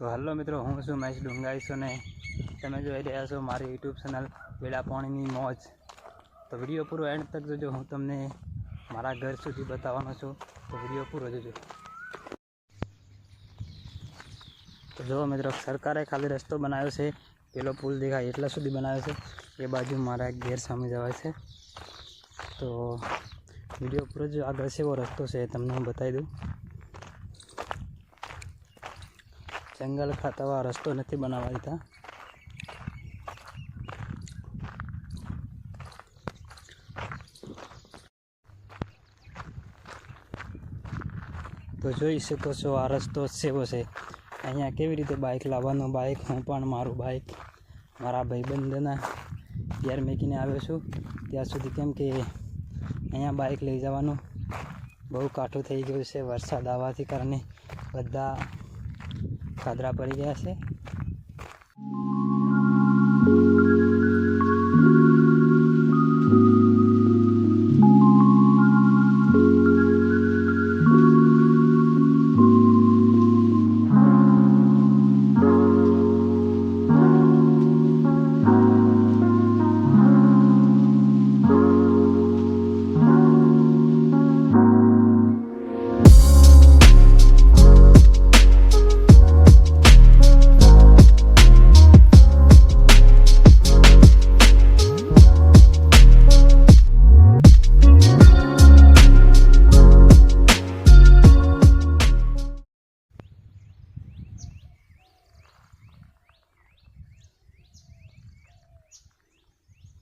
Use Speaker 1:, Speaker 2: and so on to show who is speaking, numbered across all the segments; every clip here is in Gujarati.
Speaker 1: તો હલો મિત્રો, હું છું મહેશ ડુંગાઈસો ને તમે જોઈ રહ્યા છો મારી યુટ્યુબ ચેનલ વેળા પાણીની મોજ. તો વીડિયો પૂરો એન્ડ તક જોજો, હું તમને મારા ઘર સુધી બતાવવાનો છું. તો વીડિયો પૂરો જોજો. તો જો મિત્રો, સરકારે ખાલી રસ્તો બનાવ્યો છે. પેલો પુલ દેખાય એટલા સુધી બનાવ્યો છે. એ બાજુ મારા ઘેર સામે જવાય છે. તો વીડિયો પૂરો જો આગળ છે એવો રસ્તો છે તમને હું બતાવી દઉં. જંગલ ખાતાવા રસ્તો નથી બનાવવા દીધા તો જોઈ શકો છો આ રસ્તો સેવો છે. અહીંયા કેવી રીતે બાઇક લાવવાનું બાઇક હું પણ મારું બાઇક મારા ભાઈબંધના ગેર મૂકીને આવ્યો છું. ત્યાં સુધી કેમ કે અહીંયા બાઇક લઈ જવાનું બહુ કાઠું થઈ ગયું છે વરસાદ આવવાથી કારણે. બધા ખાદરા પડી ગયા છે.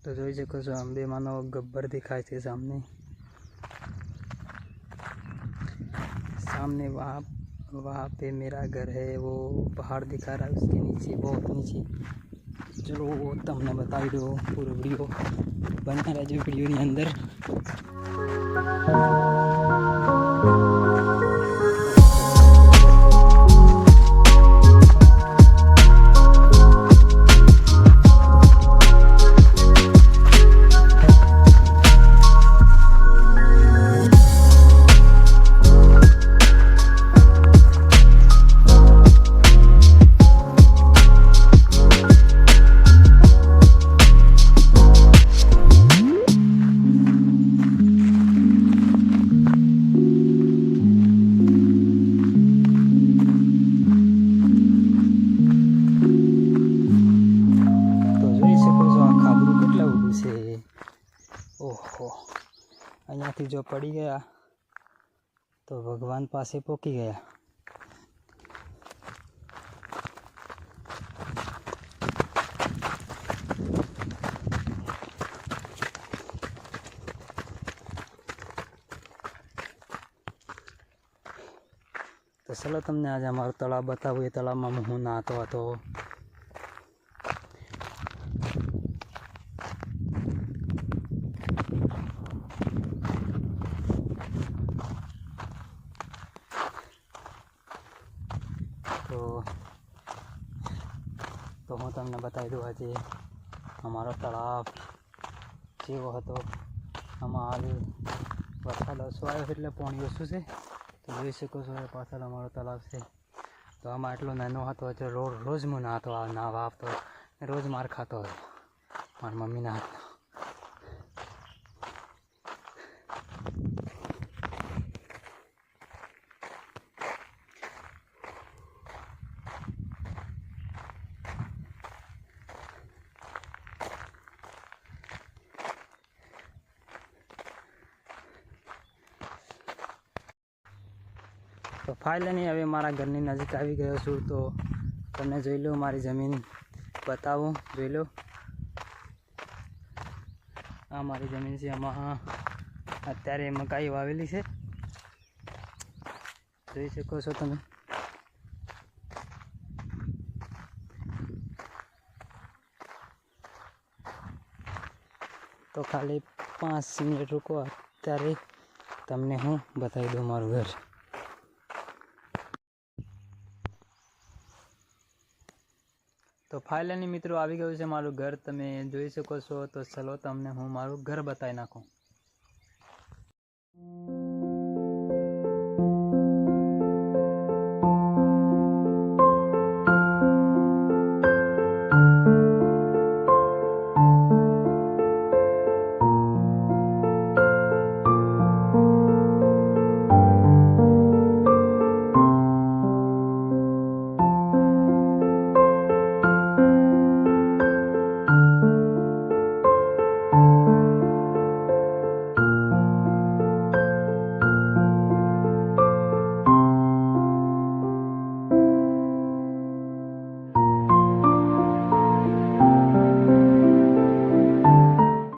Speaker 1: तो જોઈ શકો છો અંબેમાનો ગબ્બર दिखाई છે सामने सामने वहाँ वहाँ पे मेरा घर है वो पहाड़ दिखा रहा है उसके नीचे बहुत नीचे ચલો તમને બતાવી દો પૂરો વિડીયો બન્યા રહેજો વિડીયોની અંદર તો અહીંયાથી જો પડી ગયા, તો ભગવાન પાસે પોકી ગયા. તો ચલો તમને આજે અમારું તળાવ બતાવું. એ તળાવમાં હું નાહતો હતો. તો તો હું તમને બતાવી દઉં આજે અમારો તળાવ જેવો હતો. આમાં હાલ વરસાદ ઓછો આવ્યો એટલે પાણી ઓછું છે. તો જોઈ શકો છો પાછળ અમારો તળાવ છે. તો આમાં એટલો નાનો હતો એટલે રોજ રોજ હું નાહતો નાહવા આવતો, રોજ માર ખાતો હતો. મારી મમ્મીના હાથનો તો ફાઇનલી હવે મારા ઘરની નજીક આવી ગયો છું તો તમને જોઈ લો મારી જમીન. બતાવું, જોઈ લો. આ મારી જમીન છે, આમાં અત્યારે મકાઈ વાવેલી છે. જોઈ શકો છો તમે. તો ખાલી પાંચ મિનિટ રૂકો, અત્યારે તમને હું બતાવી દઉં મારું ઘર. તો ફાઇનલી મિત્રો આવી ગયું છે મારું ઘર. તમે જોઈ શકો છો. તો ચલો તમને હું મારું ઘર બતાવી નાખું.